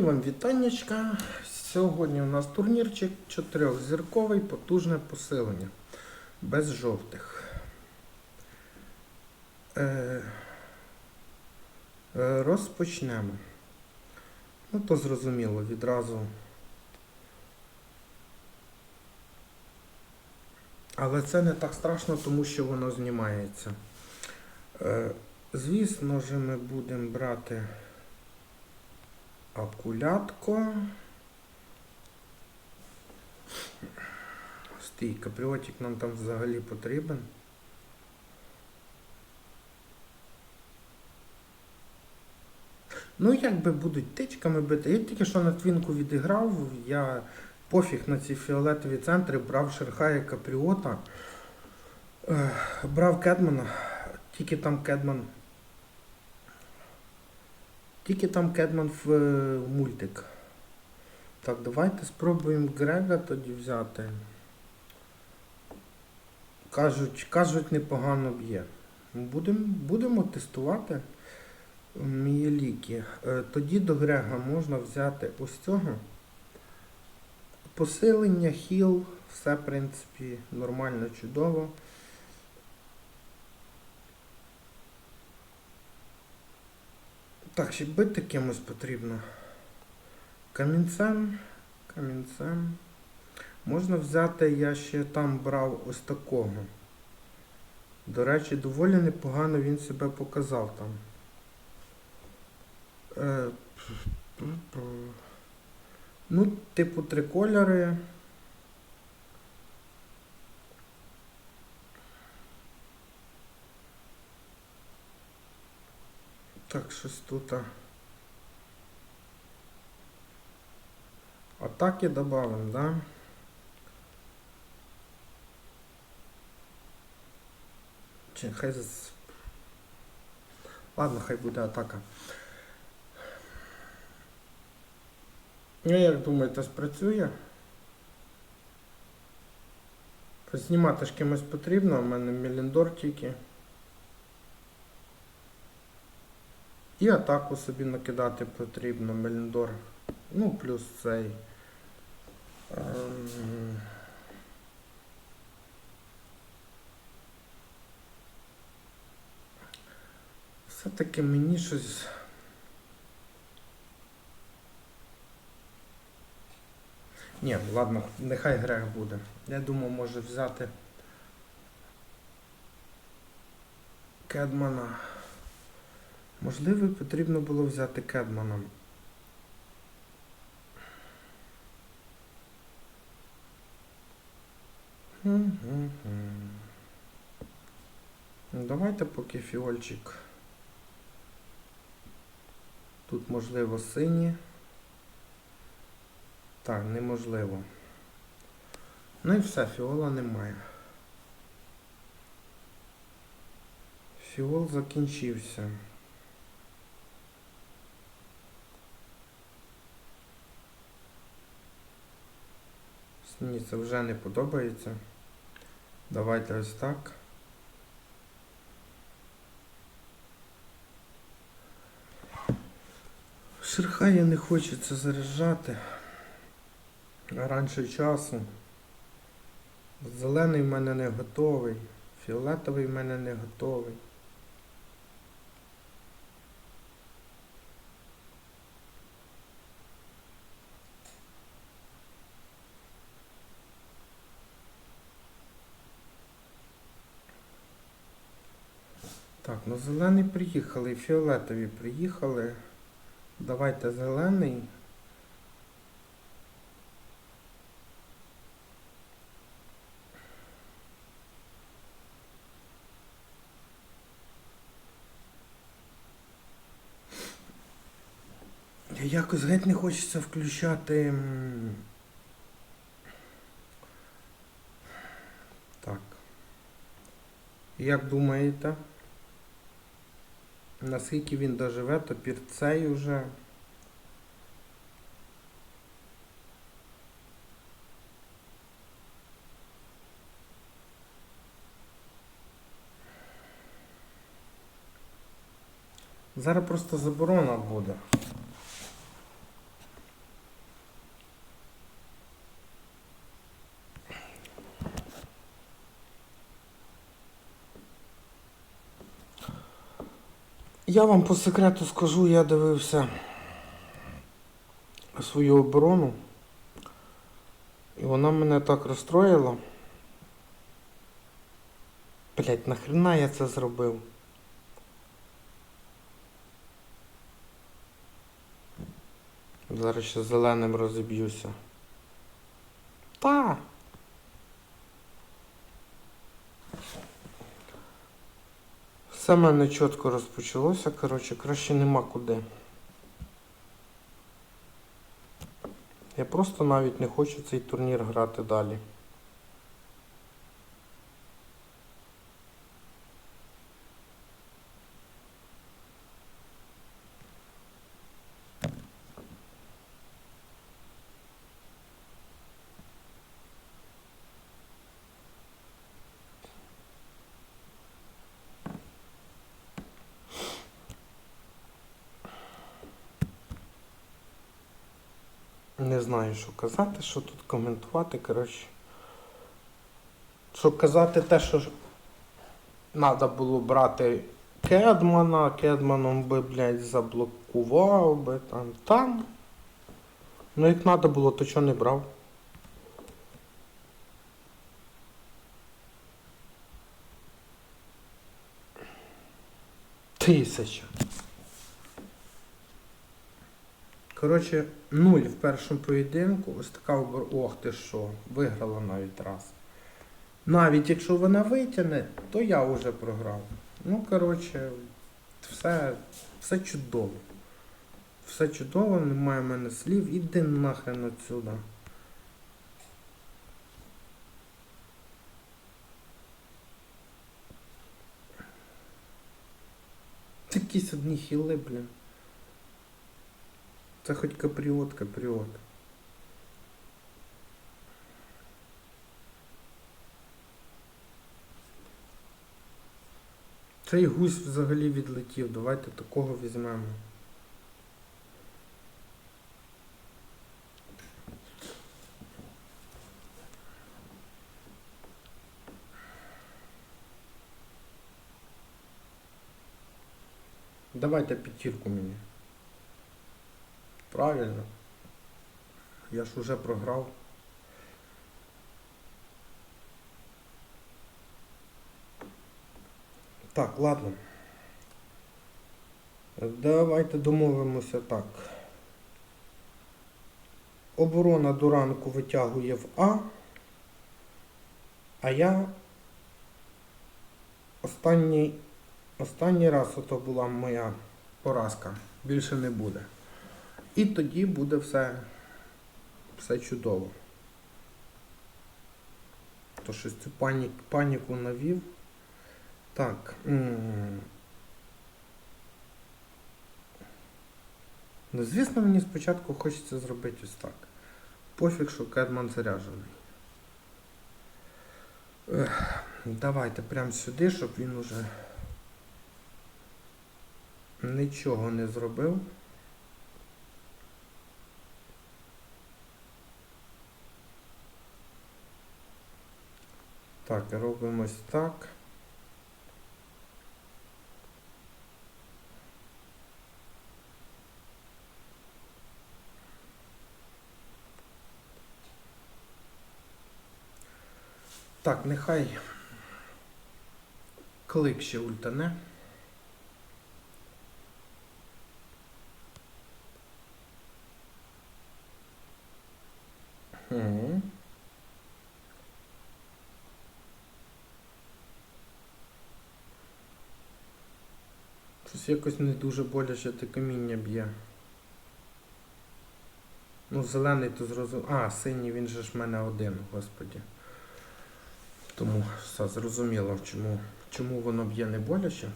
Вам вітаннячка. Сьогодні у нас турнірчик чотирьохзірковий, потужне посилення. Без жовтих. Е, розпочнемо. Ну, то зрозуміло, відразу. Але це не так страшно, тому що воно знімається. Е, звісно ж, ми будемо брати. Акулятко. Стій, капріотик нам там взагалі потрібен. Ну, якби будуть тичками бити. Я тільки що на твінку відіграв, я пофіг на ці фіолетові центри, брав Шерхая Капріота, брав Кедмана, тільки там Кедман тільки там Кедман в е, мультик. Так, давайте спробуємо Грега тоді взяти. Кажуть, кажуть, непогано б'є. Будем, будемо тестувати мієліки. Е, Тоді до Грега можна взяти ось цього. Посилення, хіл, все, в принципі, нормально, чудово. Так, ще бити кимось потрібно. Камінцем. Камінцем. Можна взяти, я ще там брав ось такого. До речі, доволі непогано він себе показав там. Е, ну, типу три кольори. Так, щось тут. а. Атаки добавим, да? Чи хай з... Ладно, хай буде атака. Ну, як думаєте, спрацює? Знімати ж кимось потрібно, у мене Меліндор тільки. І атаку собі накидати потрібно, Меліндор. Ну, плюс цей. Ем, Все-таки мені щось. Ні, ладно, нехай грех буде. Я думав, може взяти Кедмана. Можливо, потрібно було взяти Кедмана. Давайте поки фіольчик. Тут можливо сині. Так, неможливо. Ну і все, фіола немає. Фіол закінчився. Ні, це вже не подобається. Давайте ось так. Шерхая не хочеться заряджати. Раніше часу. Зелений в мене не готовий. Фіолетовий в мене не готовий. Так, ну зелений приїхали, і фіолетові приїхали. Давайте зелений. Якось геть не хочеться включати. Так. Як думаєте? Наскільки він доживе, то пірцей уже. Зараз просто заборона буде. Я вам по секрету скажу, я дивився свою оборону. І вона мене так розстроїла. Блять, нахрена я це зробив? Зараз ще зеленим розіб'юся. Та. Все в мене чітко розпочалося, коротше, краще нема куди. Я просто навіть не хочу цей турнір грати далі. Не знаю, що казати, що тут коментувати, коротше. Щоб казати те, що треба було брати Кедмана, Кедманом би, блядь, заблокував би там там. Ну як треба було, то чого не брав? Тисяча. Коротше, нуль в першому поєдинку. Ось така обор... Ох ти що, виграла навіть раз. Навіть якщо вона витягне, то я вже програв. Ну, коротше, все, все чудово. Все чудово, немає в мене слів. Іди нахрен отсюда. Якісь одні хіли, блін. Це хоч капріот, капріот. Цей гусь взагалі відлетів. Давайте такого візьмемо. Давайте п'ятірку мені. Правильно. Я ж уже програв. Так, ладно. Давайте домовимося так. Оборона до ранку витягує в А, а я останній, останній раз ото була моя поразка. Більше не буде. І тоді буде все, все чудово. То щось цю панік, паніку навів. Так. Ну, звісно, мені спочатку хочеться зробити ось так. Пофіг, що кедман заряджений. Ех, давайте прямо сюди, щоб він уже нічого не зробив. Так, робимо ось так. Так, нехай клик ще ультане. Угу. Щось якось не дуже боляче те каміння б'є. Ну, зелений то зрозумів. А, синій він же ж в мене один, господі. Тому все зрозуміло, чому, чому воно б'є не боляче.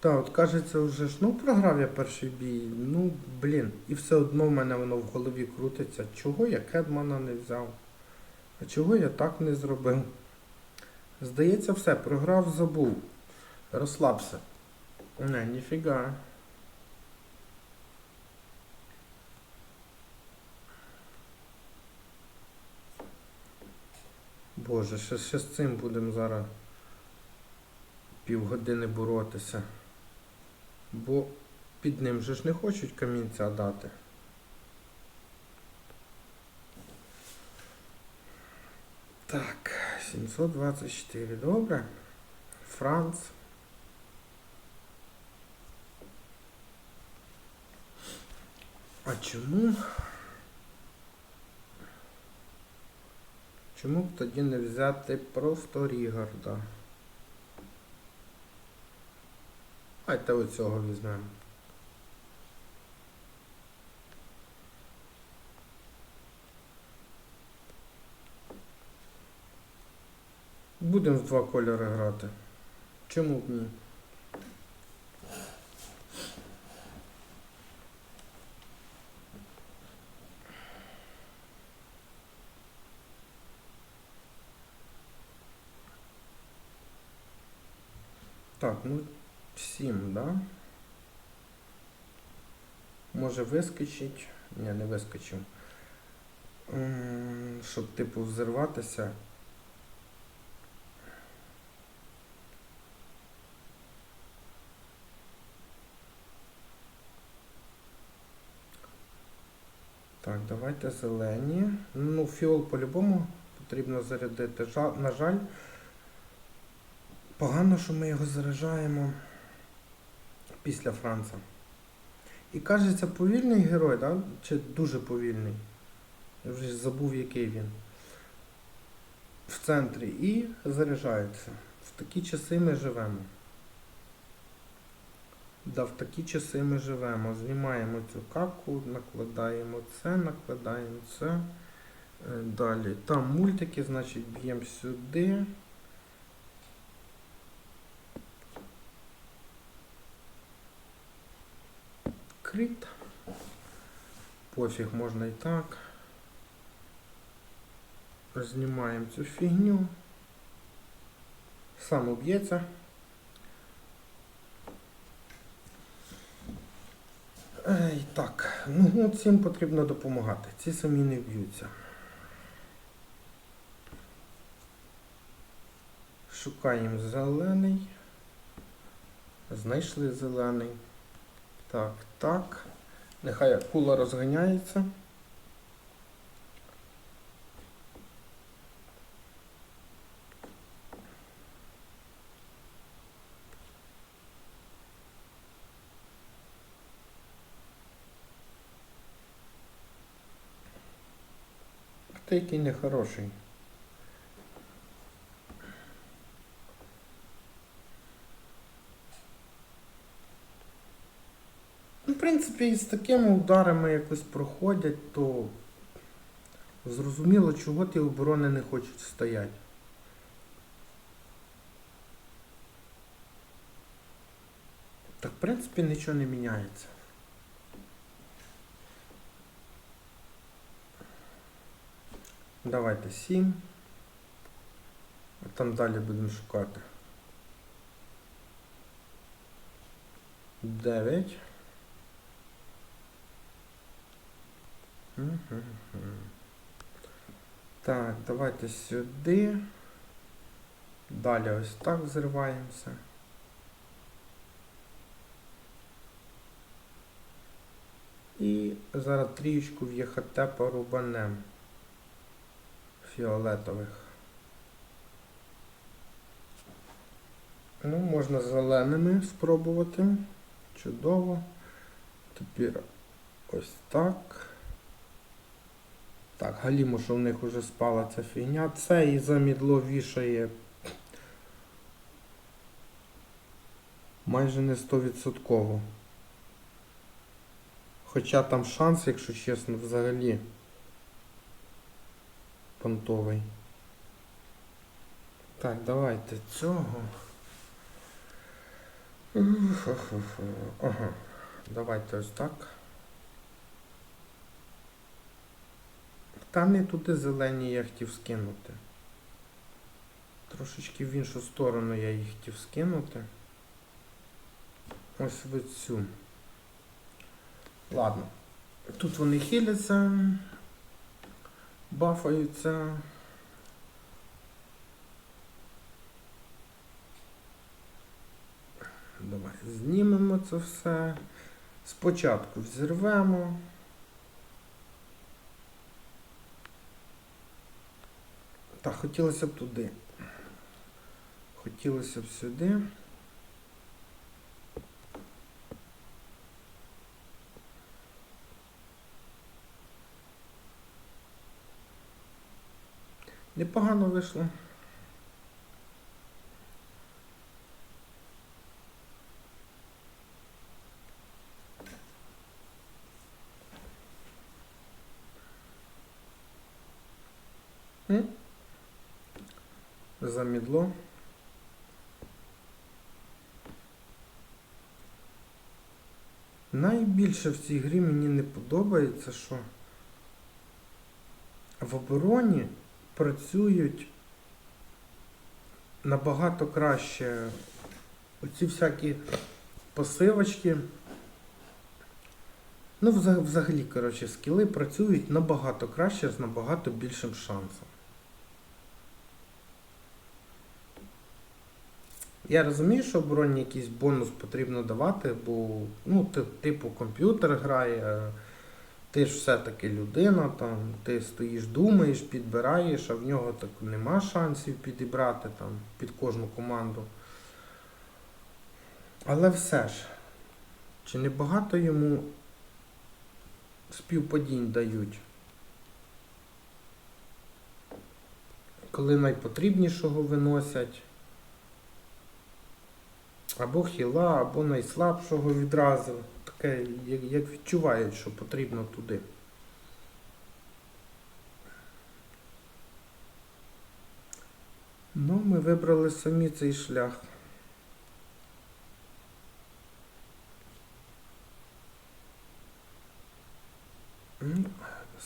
Так, от кажеться вже ж, ну програв я перший бій, ну блін, і все одно в мене воно в голові крутиться. Чого я Кедмана не взяв? А чого я так не зробив? Здається, все, програв, забув. Розслабся. Не, ніфіга. Боже, ще, ще з цим будемо зараз півгодини боротися. Бо під ним же ж не хочуть камінця дати. Так, 724, добре. Франц. А чому? Чому б тоді не взяти просто Рігарда? Давайте оцього візьмемо. Будемо в два кольори грати. Чому б ні? Так, ну 7, да? Може вискочить. Ні, не вискочив. Щоб типу взірватися. Давайте зелені. Ну, фіол по-любому потрібно зарядити. На жаль, погано, що ми його заряджаємо після Франца. І кажеться, повільний герой, да? чи дуже повільний. Я вже забув, який він. В центрі і заряджається. В такі часи ми живемо. Да, в такі часи ми живемо. Знімаємо цю каку, накладаємо це, накладаємо це. Е, Далі. Там мультики, значить, б'ємо сюди. Кріт. Пофіг можна і так. Знімаємо цю фігню. Сам уб'ється. Так, ну ну, цим потрібно допомагати. Ці самі не б'ються. Шукаємо зелений. Знайшли зелений. Так, так. Нехай акула розганяється. Ти який нехороший. Ну, в принципі, з такими ударами якось проходять, то зрозуміло, чого ті оборони не хочуть стояти. Так, в принципі, нічого не міняється. Давайте 7. А там далі будемо шукати. 9. Мгм. Так, давайте сюди. Далі ось так взриваємося. І зараз трієчку в ЄХТ порубанем фіолетових. Ну, можна зеленими спробувати. Чудово. Тепер ось так. Так, галімо, що в них вже спала ця фігня. Це і замідло вішає майже не 100%. Хоча там шанс, якщо чесно, взагалі понтовий. Так, давайте цього. Ага. Давайте ось так. Та не туди зелені я хотів скинути. Трошечки в іншу сторону я їх хотів скинути. Ось в цю. Ладно. Тут вони хиляться, бафаються. Давай знімемо це все. Спочатку взірвемо. Так, хотілося б туди. Хотілося б сюди. Непогано вийшло. Замідло. Найбільше в цій грі мені не подобається, що в обороні працюють набагато краще оці всякі посивочки. Ну, взагалі, коротше, скіли працюють набагато краще з набагато більшим шансом. Я розумію, що обороні якийсь бонус потрібно давати, бо ну, типу комп'ютер грає, ти ж все-таки людина, там, ти стоїш, думаєш, підбираєш, а в нього так нема шансів підібрати там, під кожну команду. Але все ж, чи не багато йому співпадінь дають? Коли найпотрібнішого виносять. Або хіла, або найслабшого відразу. Таке, як, відчувають, що потрібно туди. Ну, ми вибрали самі цей шлях. Ну,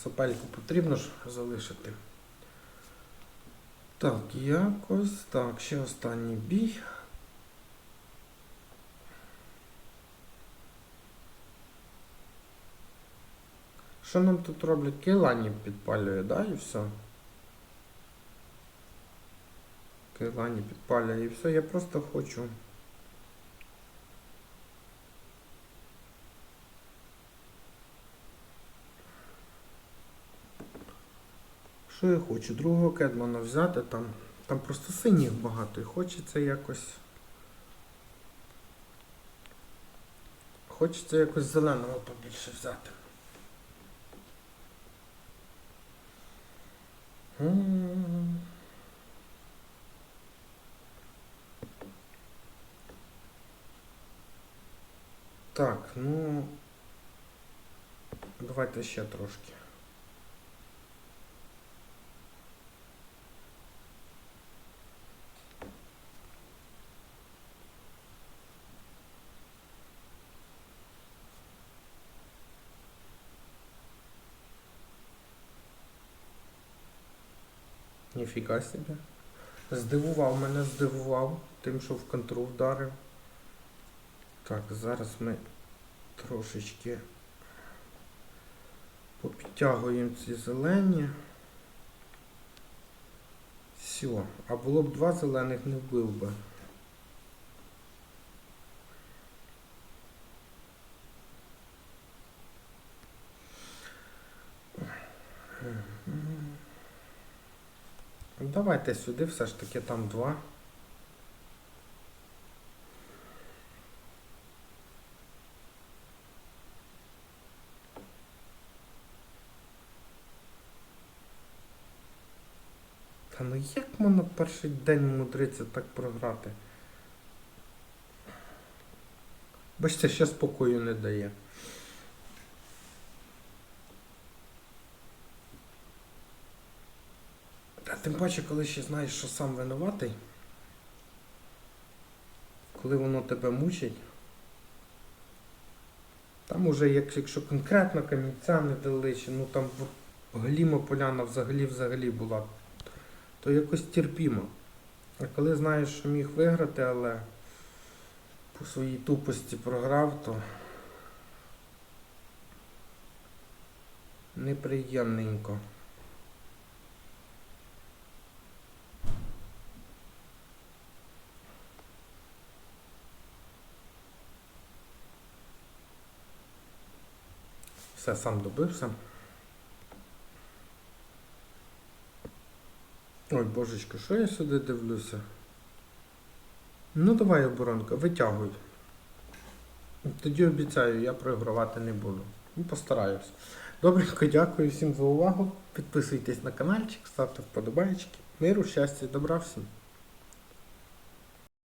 Сопельку потрібно ж залишити. Так, якось. Так, ще останній бій. Що нам тут роблять? Кейлані підпалює, да, і все. Кейлані підпалює і все. Я просто хочу. Що я хочу? Другого кедмана взяти там. Там просто синіх багато і хочеться якось. Хочеться якось зеленого побільше взяти. Так, ну давайте ще трошки. Ніфіга собі. Здивував мене, здивував тим, що в контру вдарив. Так, зараз ми трошечки попідтягуємо ці зелені. Все. А було б два зелених не вбив би. Давайте сюди все ж таки там два. Та ну як можна перший день мудриться так програти? Бачите, ще спокою не дає. Тим паче, коли ще знаєш, що сам винуватий, коли воно тебе мучить, там уже, якщо конкретно камінця не дали, чи ну там гліма поляна взагалі взагалі була, то якось терпімо. А коли знаєш, що міг виграти, але по своїй тупості програв, то неприємненько. Все, сам добився. Ой, божечко, що я сюди дивлюся? Ну давай, оборонка, витягуй. Тоді обіцяю, я програвати не буду. Ну, постараюсь. Добренько, дякую всім за увагу. Підписуйтесь на каналчик, ставте вподобайки. Миру, щастя, добра всім.